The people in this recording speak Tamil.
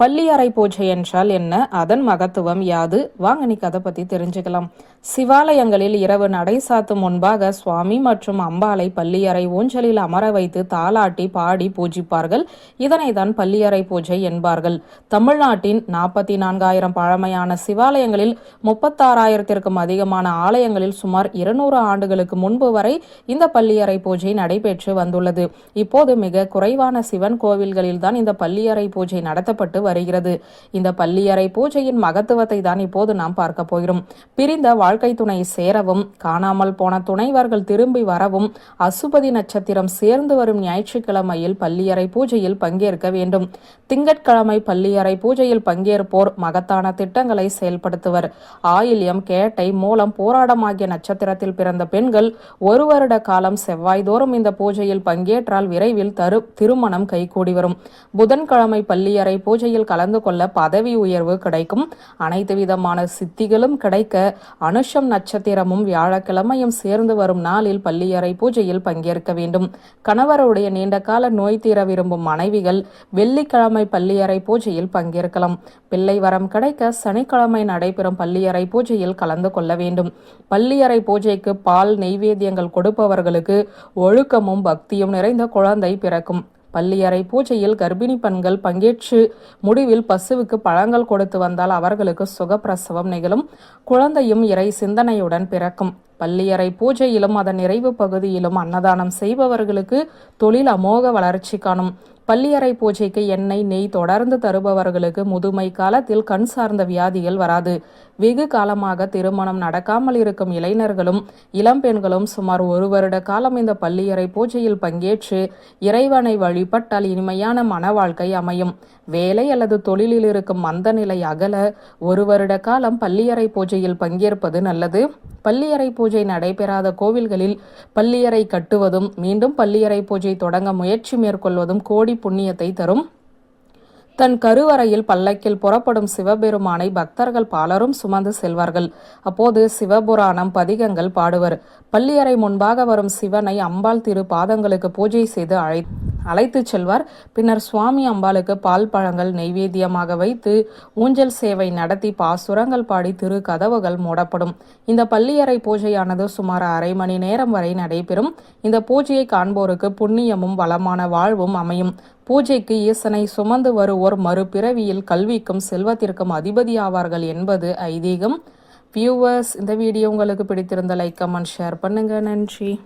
பள்ளியறை பூஜை என்றால் என்ன? அதன் மகத்துவம் யாது? வாங்க நீ கதை பத்தி தெரிஞ்சுக்கலாம். சிவாலயங்களில் இரவு நடை சாத்தும் முன்பாக சுவாமி மற்றும் அம்பாளை பள்ளியறை ஊஞ்சலில் அமர வைத்து தாலாட்டி பாடி பூஜிப்பார்கள். இதனை தான் பள்ளியறை பூஜை என்பார்கள். தமிழ்நாட்டின் நாற்பத்தி நான்காயிரம் பழமையான சிவாலயங்களில் முப்பத்தாறாயிரத்திற்கும் அதிகமான ஆலயங்களில் சுமார் இருநூறு ஆண்டுகளுக்கு முன்பு வரை இந்த பள்ளியறை பூஜை நடைபெற்று வந்துள்ளது. இப்போது மிக குறைவான சிவன் கோவில்களில் தான் இந்த பள்ளியறை பூஜை நடத்தப்பட்டு வருகிறது. இந்த பள்ளியறை பூஜையின் மகத்துவத்தை தான் இப்போது நாம் பார்க்க போகிறோம். பிரிந்த வாழ்க்கை துணை சேரவும் காணாமல் போன துணைவர்கள் திரும்பி வரவும் அசுபதி நட்சத்திரம் சேர்ந்து வரும் ஞாயிற்றுக்கிழமையில் பள்ளியறை பூஜையில் பங்கேற்க வேண்டும். திங்கட்கிழமை பள்ளியறை பூஜையில் பங்கேற்போர் மகத்தான திட்டங்களை செயல்படுத்துவர். ஆயில்யம் கேட்டை மூலம் போராடம் ஆகிய நட்சத்திரத்தில் பிறந்த பெண்கள் ஒரு வருட காலம் செவ்வாய்தோறும் இந்த பூஜையில் பங்கேற்றால் விரைவில் தரு திருமணம் கைகூடி வரும். புதன்கிழமை பள்ளியறை பூஜையில் போட்டியில் கலந்து கொள்ள பதவி உயர்வு கிடைக்கும். அனைத்து விதமான சித்திகளும் கிடைக்க அனுஷம் நட்சத்திரமும் வியாழக்கிழமையும் சேர்ந்து வரும் நாளில் பள்ளியறை பூஜையில் பங்கேற்க வேண்டும். கணவருடைய நீண்டகால நோய் தீர விரும்பும் மனைவிகள் வெள்ளிக்கிழமை பள்ளியறை பூஜையில் பங்கேற்கலாம். பிள்ளை வரம் கிடைக்க சனிக்கிழமை நடைபெறும் பள்ளியறை பூஜையில் கலந்து கொள்ள வேண்டும். பள்ளியறை பூஜைக்கு பால் நெய்வேத்தியங்கள் கொடுப்பவர்களுக்கு ஒழுக்கமும் பக்தியும் நிறைந்த குழந்தை பிறக்கும். பள்ளியறை பூஜையில் கர்ப்பிணி பெண்கள் பங்கேற்று முடிவில் பசுவுக்கு பழங்கள் கொடுத்து வந்தால் அவர்களுக்கு சுகப்பிரசவம் நிகழும். குழந்தையும் இறை சிந்தனையுடன் பிறக்கும். பள்ளியறை பூஜையிலும் அதன் நிறைவு பகுதியிலும் அன்னதானம் செய்பவர்களுக்கு தொழில் அமோக வளர்ச்சி காணும். பள்ளியறை பூஜைக்கு எண்ணெய் நெய் தொடர்ந்து தருபவர்களுக்கு முதுமை காலத்தில் கண் சார்ந்த வியாதிகள் வராது. வெகு காலமாக திருமணம் நடக்காமல் இருக்கும் இளைஞர்களும் இளம் பெண்களும் சுமார் ஒரு வருட காலம் இந்த பள்ளியறை பூஜையில் பங்கேற்று இறைவனை வழிபட்டால் இனிமையான மன வாழ்க்கை அமையும். வேலை அல்லது தொழிலில் இருக்கும் மந்த நிலை அகல ஒரு வருட காலம் பள்ளியறை பூஜையில் பங்கேற்பது நல்லது. பள்ளியறை பூஜை நடைபெறாத கோவில்களில் பள்ளியறை கட்டுவதும் மீண்டும் பள்ளியறை பூஜை தொடங்க முயற்சி மேற்கொள்வதும் கோடி புண்ணியத்தை தரும். தன் கருவறையில் பல்லக்கில் புறப்படும் சிவபெருமானை பக்தர்கள் பலரும் சுமந்து செல்வார்கள். அப்போது சிவபுராணம் பதிகங்கள் பாடுவர். பள்ளியறை முன்பாக வரும் சிவனை அம்பாள் திரு பாதங்களுக்கு பூஜை செய்து அழை அழைத்துச் செல்வார். பின்னர் சுவாமி அம்பாளுக்கு பால் பழங்கள் நெய்வேத்தியமாக வைத்து ஊஞ்சல் சேவை நடத்தி பாசுரங்கள் பாடி திரு கதவுகள் மூடப்படும். இந்த பள்ளியறை பூஜையானது சுமார் அரை மணி நேரம் வரை நடைபெறும். இந்த பூஜையை காண்போருக்கு புண்ணியமும் வளமான வாழ்வும் அமையும். பூஜைக்கு ஈசனை சுமந்து வருவோர் மறுபிறவியில் கல்விக்கும் செல்வத்திற்கும் அதிபதியாவார்கள் என்பது ஐதீகம். வியூவர்ஸ் இந்த வீடியோ உங்களுக்கு பிடித்திருந்த லைக் கமெண்ட் ஷேர் பண்ணுங்க. நன்றி.